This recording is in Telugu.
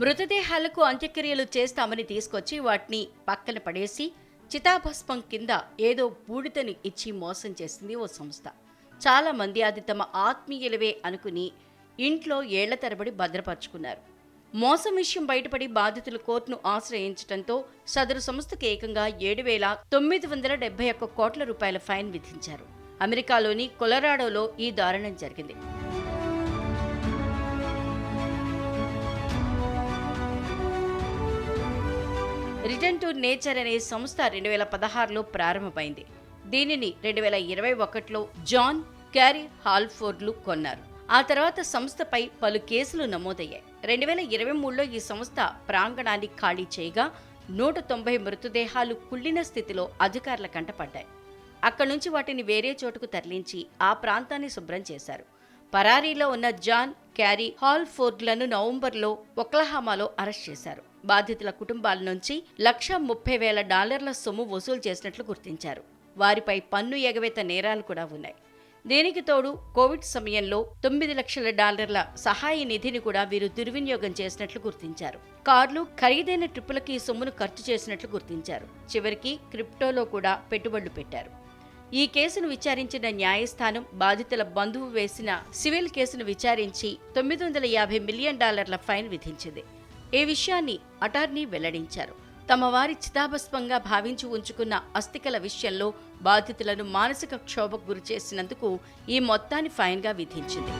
మృతదేహాలకు అంత్యక్రియలు చేస్తామని తీసుకొచ్చి వాటిని పక్కన పడేసి చితాభస్మం కింద ఏదో బూడిదని ఇచ్చి మోసం చేసింది ఓ సంస్థ. చాలామంది అది తమ ఆత్మీయులవే అనుకుని ఇంట్లో ఏళ్ళ తరబడి భద్రపరుచుకున్నారు. మోసం విషయం బయటపడి బాధితులు కోర్టును ఆశ్రయించడంతో సదరు సంస్థకు ఏకంగా ఏడు వేల తొమ్మిది వందల డెబ్బై ఒక్క కోట్ల రూపాయల ఫైన్ విధించారు. అమెరికాలోని కొలరాడోలో ఈ దారుణం జరిగింది. రిటర్న్ టు నేచర్ అనే సంస్థ రెండు వేల పదహారులో ప్రారంభమైంది. దీనిని రెండు వేల ఇరవై ఒకటిలో జాన్ క్యారీ హాల్ఫోర్డ్లు కొన్నారు. ఆ తర్వాత సంస్థపై పలు కేసులు నమోదయ్యాయి. రెండు వేల ఇరవై మూడులో ఈ సంస్థ ప్రాంగణాన్ని ఖాళీ చేయగా నూట తొంభై మృతదేహాలు కుళ్ళిన స్థితిలో అధికారుల కంటపడ్డాయి. అక్కడి నుంచి వాటిని వేరే చోటుకు తరలించి ఆ ప్రాంతాన్ని శుభ్రం చేశారు. పరారీలో ఉన్న జాన్ క్యారీ హాల్ ఫోర్డ్లను నవంబర్లో ఒక్లహామాలో అరెస్ట్ చేశారు. బాధితుల కుటుంబాల నుంచి లక్ష ముప్పై వేల డాలర్ల సొమ్ము వసూలు చేసినట్లు గుర్తించారు. వారిపై పన్ను ఎగవేత నేరాలు కూడా ఉన్నాయి. దీనికి తోడు కోవిడ్ సమయంలో తొమ్మిది లక్షల డాలర్ల సహాయ నిధిని కూడా వీరు దుర్వినియోగం చేసినట్లు గుర్తించారు. కార్లు ఖరీదైన ట్రిప్పులకి ఈ సొమ్మును ఖర్చు చేసినట్లు గుర్తించారు. చివరికి క్రిప్టోలో కూడా పెట్టుబడులు పెట్టారు. ఈ కేసును విచారించిన న్యాయస్థానం బాధితుల బంధువు వేసిన సివిల్ కేసును విచారించి తొమ్మిది వందల యాభై మిలియన్ డాలర్ల ఫైన్ విధించింది. ఈ విషయాన్ని అటార్నీ వెల్లడించారు? తమ వారి చితాభస్మంగా భావించి ఉంచుకున్న అస్థికల విషయంలో బాధితులను మానసిక క్షోభకు గురి చేసినందుకు ఈ మొత్తాన్ని ఫైన్గా విధించింది.